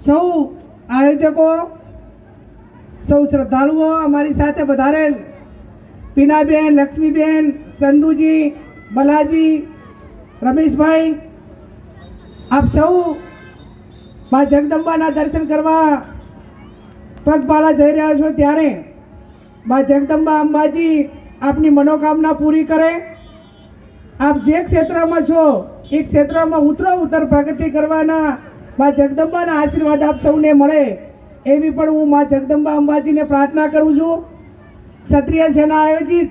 સૌ આયોજકો, સૌ શ્રદ્ધાળુઓ અમારી સાથે વધારેલ પીનાબેન, લક્ષ્મીબેન ચંદુજી બલાજી, રમેશભાઈ, આપ સૌ મા જગદંબાના દર્શન કરવા પગપાળા જઈ રહ્યા છો ત્યારે મા જગદંબા અંબાજી આપની મનોકામના પૂરી કરે. આપ જે ક્ષેત્રમાં છો, એ ક્ષેત્રમાં ઉતરો ઉત્તર પ્રગતિ કરવાના મા જગદંબાના આશીર્વાદ આપ સૌને મળે. એવી પણ હું માં જગદંબા અંબાજીને પ્રાર્થના કરું છું. ક્ષત્રિય સેના આયોજિત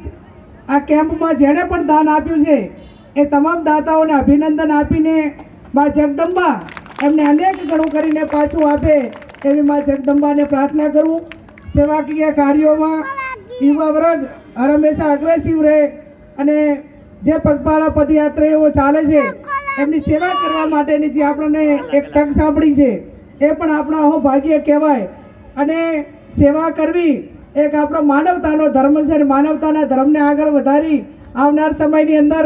આ કેમ્પમાં જેણે પણ દાન આપ્યું છે, એ તમામ દાતાઓને અભિનંદન આપીને મા જગદંબા એમને અનેક ગણું કરીને પાછું આપે એવી માં જગદંબાને પ્રાર્થના કરું. સેવાકીય કાર્યોમાં યુવા વર્ગ હંમેશા અગ્રેસિવ રહે અને જે પગપાળા પદયાત્રીઓ ચાલે છે એમની સેવા કરવા માટેની જે આપણને એક તક સાંભળી છે, એ પણ આપણા અહો ભાગ્ય કહેવાય. અને સેવા કરવી એક આપણો માનવતાનો ધર્મ છે અને માનવતાના ધર્મને આગળ વધારી આવનાર સમયની અંદર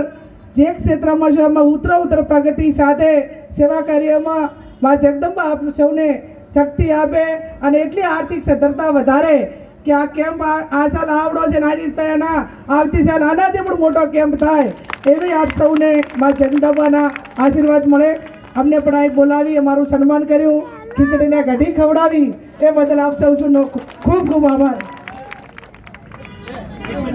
જે ક્ષેત્રમાં છો, એમાં ઉત્તર ઉત્તર પ્રગતિ સાથે સેવા કાર્યમાં મા જગદંબા આપ સૌને શક્તિ આપે અને એટલી આર્થિક સદ્ધરતા વધારે કે આ કેમ્પ આ સાલ આવડો છે ને આ રીતે એના આવતી સાલ આનાથી પણ મોટો કેમ્પ થાય. એવી આપ સૌને મા જગદંબાના આશીર્વાદ મળે. અમને પણ આ બોલાવી, અમારું સન્માન કર્યું. ખીચડીને ઘડી ખવડાવી. એ બદલ આપ સૌ ખૂબ ખૂબ આભાર.